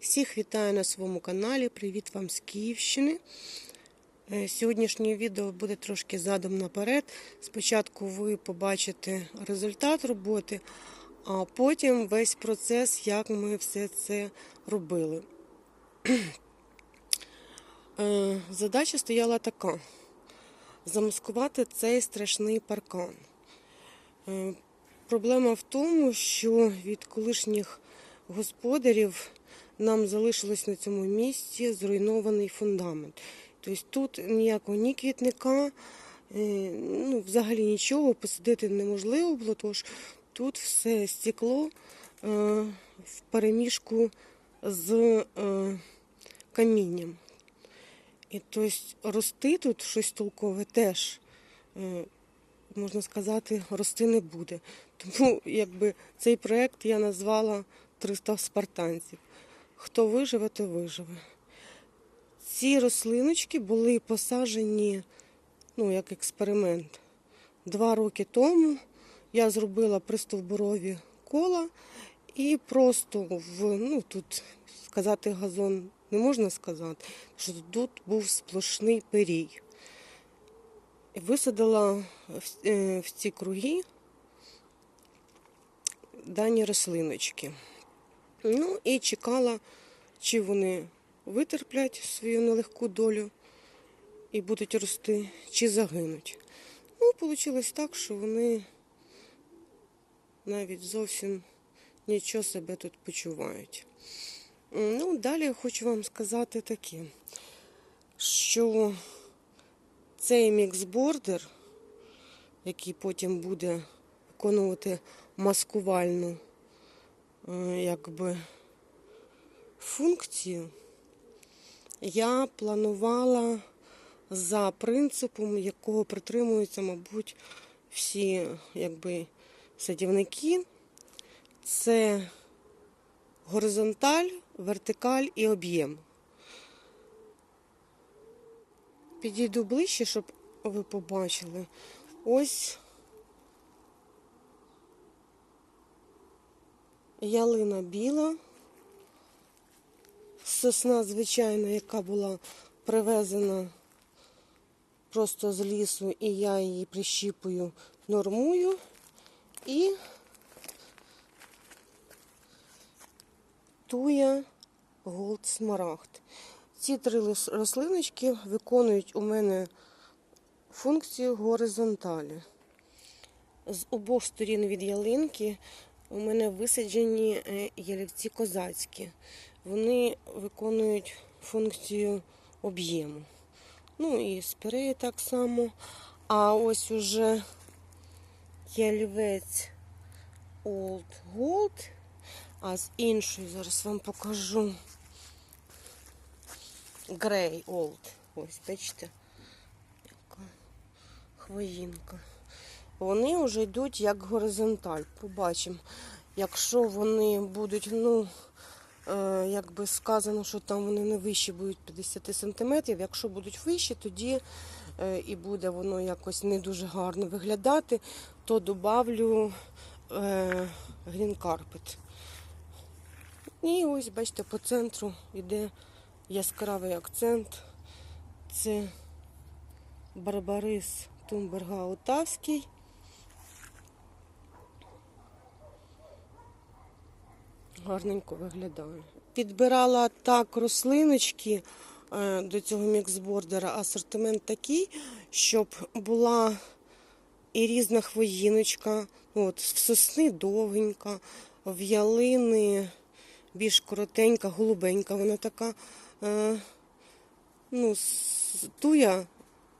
Всіх вітаю на своєму каналі. Привіт вам з Київщини. Е, Сьогоднішнє відео буде трошки задом наперед. Спочатку ви побачите результат роботи, а потім весь процес, як ми все це робили. Е, Задача стояла така: замаскувати цей страшний паркан. Е, Проблема в тому, що від колишніх господарів нам залишилось на цьому місці зруйнований фундамент. Тобто тут ніякого ні квітника, е, ну, взагалі нічого посадити неможливо було, тож тут все стекло е, в переміжку з е, камінням. І тобто рости тут щось толкове теж, можна сказати, рости не буде. Тому якби цей проект я назвала 300 спартанців. Хто виживе, то виживе. Ці рослиночки були посаджені ну, як експеримент. Два роки тому я зробила пристовбурові кола і просто в ну тут сказати газон не можна сказати, що тут був сплошний перій. Висадила е, в ці круги дані рослиночки. Ну і чекала, чи вони витерплять свою нелегку долю і будуть рости, чи загинуть. Ну, вийшло так, що вони навіть зовсім нічого себе тут почувають. Ну, далі я хочу вам сказати таке, що цей міксбордер, який потім буде виконувати маскувальну якби, функцію, я планувала за принципом, якого притримуються, мабуть, всі якби, садівники. Це горизонталь, вертикаль і об'єм. Підійду ближче, щоб ви побачили. Ось ялина біла, сосна звичайна, яка була привезена просто з лісу, і я її прищіпую, нормую. І туя Голд Смарагд. Ці три рослиночки виконують у мене функцію горизонталі. З обох сторін від ялинки у мене висаджені е, ялівці козацькі. Вони виконують функцію об'єму. Ну і спиреї так само. А ось уже ялівець Old Gold, а з іншої зараз вам покажу Grey Old. Ось, бачите, яка хвоїнка. Вони вже йдуть як горизонталь. Побачимо. Якщо вони будуть, ну, е, як би сказано, що там вони не вищі будуть 50 см, якщо будуть вищі, тоді е, і буде воно якось не дуже гарно виглядати, то добавлю е, грін карпет. І ось, бачите, по центру йде яскравий акцент. Це Барбарис Тумберга Отавський. Гарненько виглядає. Підбирала так рослиночки е, до цього міксбордера. Асортимент такий, щоб була і різна хвоїночка. Ну, от, в сосни довгенька, в ялини більш коротенька, голубенька. Вона така. Е, ну, туя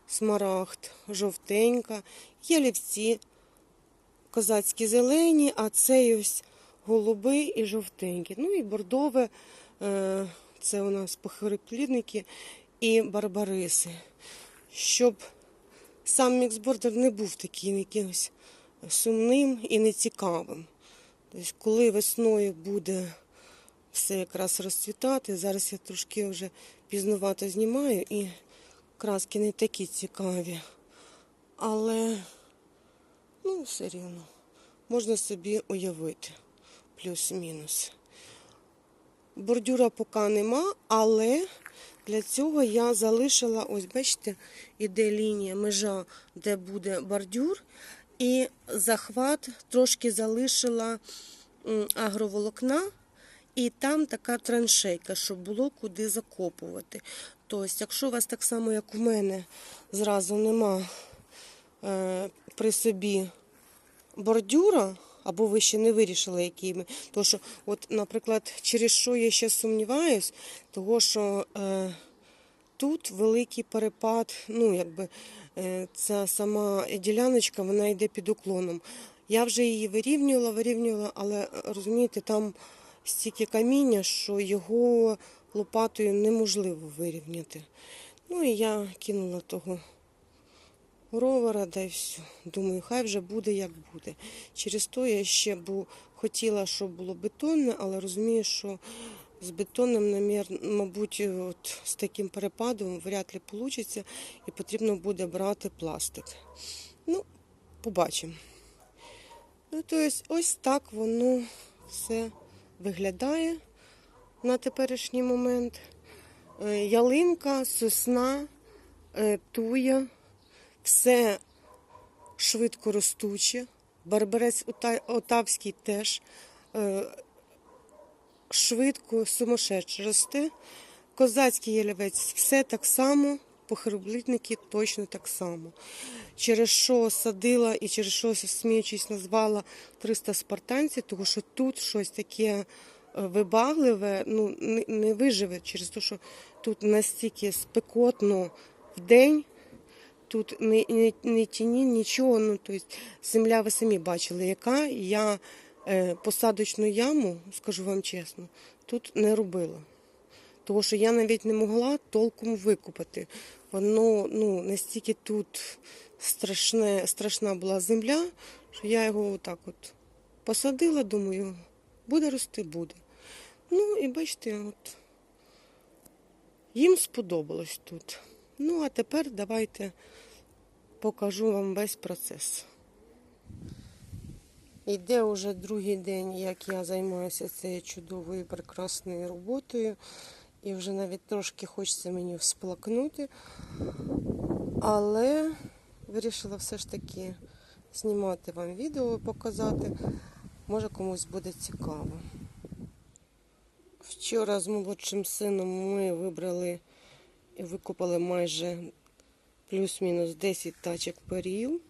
смарагд, жовтенька, ялівці козацькі зелені, а цей ось голубий і жовтенький. Ну і бордове, е, це у нас похироплідники і барбариси. Щоб сам міксбордер не був таким якимось сумним і нецікавим. Тобто, коли весною буде все якраз розцвітати, зараз я трошки вже пізнувато знімаю і краски не такі цікаві. Але ну, все рівно можна собі уявити плюс-мінус. Бордюра поки нема, але для цього я залишила, ось бачите, іде лінія, межа, де буде бордюр, і захват трошки залишила агроволокна, і там така траншейка, щоб було куди закопувати. Тобто, якщо у вас так само, як у мене, зразу нема е, при собі бордюра, або ви ще не вирішили, який ми. Тому що, от, наприклад, через що я ще сумніваюсь, того що е, тут великий перепад, ну, якби е, ця сама діляночка, вона йде під уклоном. Я вже її вирівнювала, вирівнювала, але е, розумієте, там стільки каміння, що його лопатою неможливо вирівняти. Ну і я кинула того ровера, да й все. Думаю, хай вже буде як буде. Через то я ще бу, хотіла, щоб було бетонне, але розумію, що з бетонним, намір, мабуть, от, з таким перепадом вряд ли вийде, і потрібно буде брати пластик. Ну, побачимо. Ну, то есть, ось так воно все виглядає на теперішній момент. Е, Ялинка, сосна, е, туя, все швидко ростуче. Барбарець отавський теж е, швидко, сумасшедше росте. Козацький ялівець все так само, похороблітники точно так само. Через що садила і через що, сміючись, назвала 300 спартанців, тому що тут щось таке е, вибагливе, ну, не виживе через те, що тут настільки спекотно в день, тут не, не, не тіні, нічого. Ну, тобто, земля ви самі бачили, яка я е, посадочну яму, скажу вам чесно, тут не робила. Тому що я навіть не могла толком викупати. Воно ну, настільки тут страшне, страшна була земля, що я його отак от посадила, думаю, буде рости, буде. Ну і бачите, от їм сподобалось тут. Ну, а тепер давайте покажу вам весь процес. Йде вже другий день, як я займаюся цією чудовою прекрасною роботою. І вже навіть трошки хочеться мені всплакнути. Але вирішила все ж таки знімати вам відео і показати. Може комусь буде цікаво. Вчора з молодшим сином ми вибрали викопали майже плюс-мінус 10 тачок перів.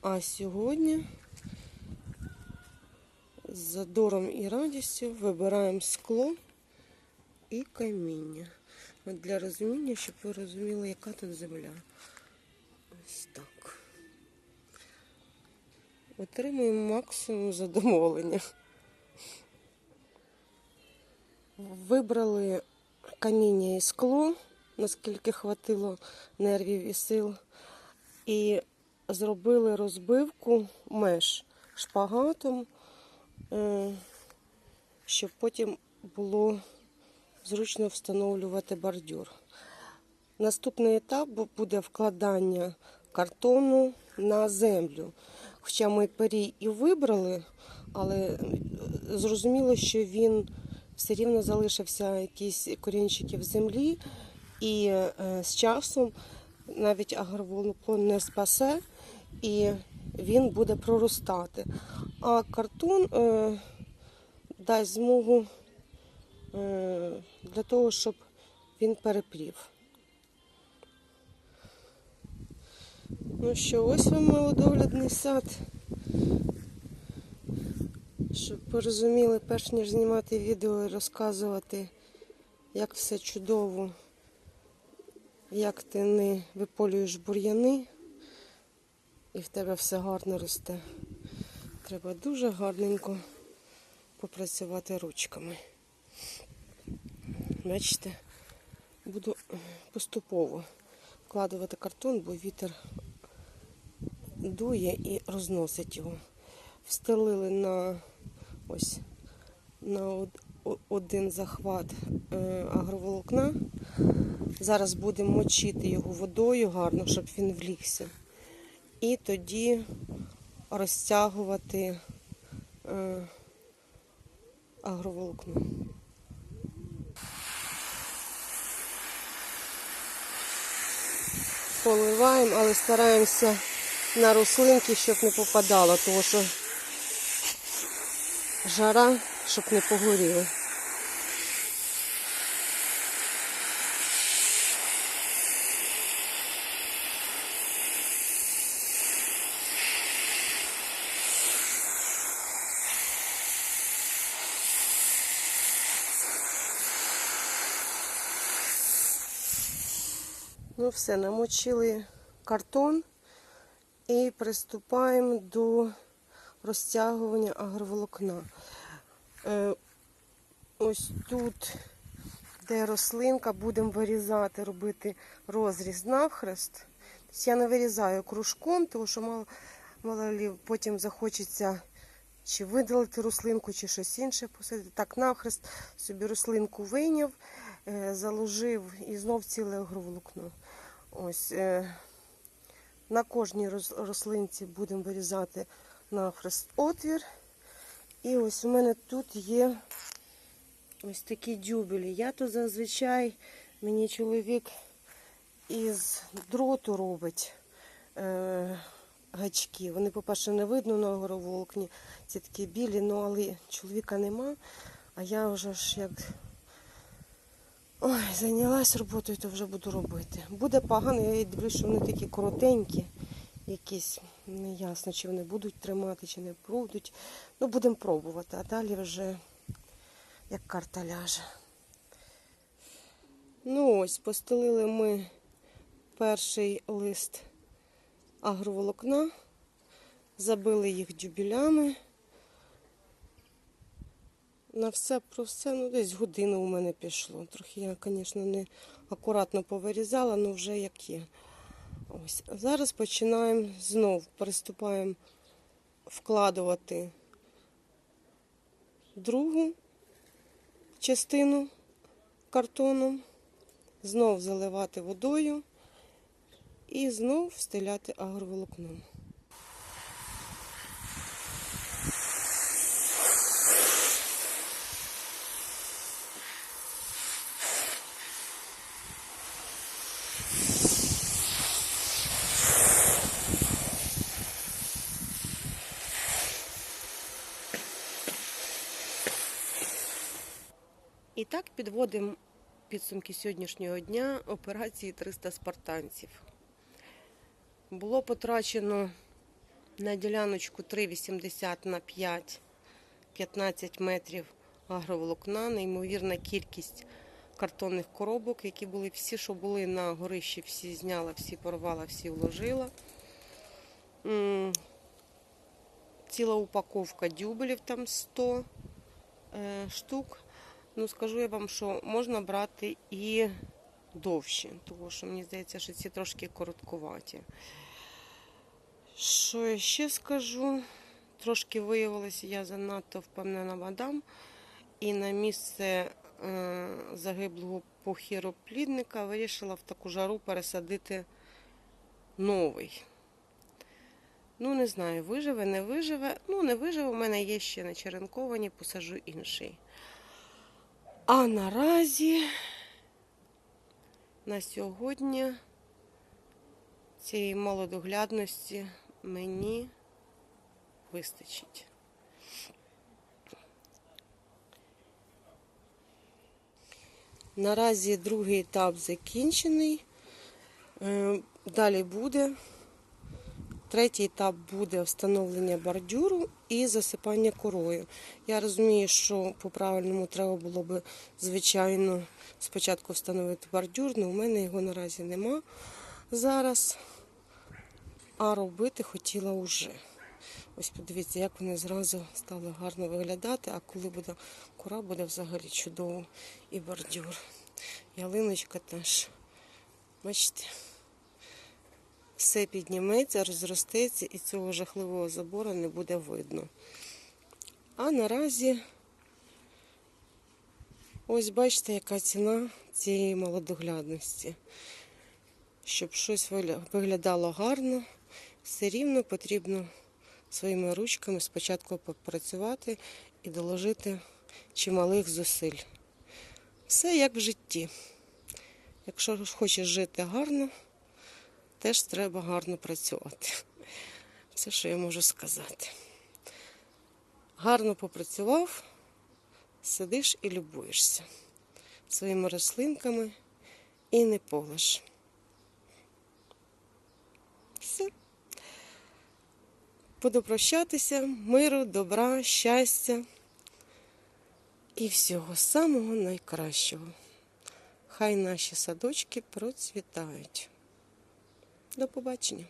А сьогодні з задором і радістю вибираємо скло і каміння. От для розуміння, щоб ви розуміли, яка тут земля. Ось так. Отримуємо максимум задоволення. Вибрали каміння і скло, наскільки хватило нервів і сил. І зробили розбивку меж шпагатом, е, щоб потім було зручно встановлювати бордюр. Наступний етап буде вкладання картону на землю. Хоча ми перій і вибрали, але е, зрозуміло, що він все рівно залишився якісь корінчики в землі, і е, з часом навіть агроволокон не спасе, і він буде проростати. А картон е, дасть змогу е, для того, щоб він перепрів. Ну що, ось вам малодоглядний сад. Щоб ви розуміли, перш ніж знімати відео і розказувати, як все чудово, як ти не виполюєш бур'яни, і в тебе все гарно росте. Треба дуже гарненько попрацювати ручками. Бачите, буду поступово вкладувати картон, бо вітер дує і розносить його. Встелили на ось на один захват е, агроволокна. Зараз будемо мочити його водою гарно, щоб він влігся. І тоді розтягувати е, агроволокно. Поливаємо, але стараємося на рослинки, щоб не попадало, тому що жара, щоб не погоріли. Ну все, намочили картон і приступаємо до розтягування агроволокна. Е, ось тут, де рослинка, будемо вирізати, робити розріз навхрест. Тобто я не вирізаю кружком, тому що мало, мало лі потім захочеться чи видалити рослинку, чи щось інше посадити. Так, навхрест собі рослинку вийняв, е, заложив і знов ціле агроволокно. Ось, е, на кожній рослинці будемо вирізати навхрест отвір. І ось у мене тут є ось такі дюбелі. Я тут зазвичай мені чоловік із дроту робить е, гачки. Вони, по-перше, не видно на гороволокні. Ці такі білі, ну але чоловіка нема. А я вже ж як ой, зайнялась роботою, то вже буду робити. Буде погано, я дивлюсь, що вони такі коротенькі, якісь не ясно, чи вони будуть тримати, чи не будуть. Ну, будемо пробувати, а далі вже як карта ляже. Ну ось, постелили ми перший лист агроволокна, забили їх дюбілями. На все про все, ну десь годину у мене пішло. Трохи я, звісно, не акуратно повирізала, але вже як є. Ось. Зараз починаємо знов, приступаємо вкладувати другу частину картону, знов заливати водою і знов встиляти агроволокном. І так підводимо підсумки сьогоднішнього дня операції 300 спартанців. Було потрачено на діляночку 3,80 на 5, 15 метрів агроволокна, неймовірна кількість картонних коробок, які були всі, що були на горищі, всі зняла, всі порвала, всі вложила. Ціла упаковка дюбелів, там 100 е, штук. Ну, скажу я вам, що можна брати і довші, тому що мені здається, що ці трошки короткуваті. Що я ще скажу? Трошки виявилося, я занадто впевнена мадам, і на місце е, загиблого похіроплідника вирішила в таку жару пересадити новий. Ну, не знаю, виживе, не виживе. Ну, не виживе, у мене є ще не черенковані, посажу інший. А наразі на сьогодні цієї малодоглядності мені вистачить. Наразі другий етап закінчений. Е, Далі буде. Третій етап буде встановлення бордюру і засипання корою. Я розумію, що по-правильному треба було би, звичайно, спочатку встановити бордюр, але у мене його наразі нема зараз. А робити хотіла вже. Ось подивіться, як вони зразу стали гарно виглядати, а коли буде кора, буде взагалі чудово. І бордюр. Ялиночка теж. Бачите? Все підніметься, розростеться і цього жахливого забору не буде видно. А наразі, ось бачите, яка ціна цієї молодоглядності. Щоб щось виглядало гарно, все рівно потрібно своїми ручками спочатку попрацювати і доложити чималих зусиль. Все як в житті. Якщо хочеш жити гарно, теж треба гарно працювати. Це що я можу сказати. Гарно попрацював, сидиш і любуєшся своїми рослинками і не полиш. Все. Буду прощатися, миру, добра, щастя і всього самого найкращого. Хай наші садочки процвітають. До побачення.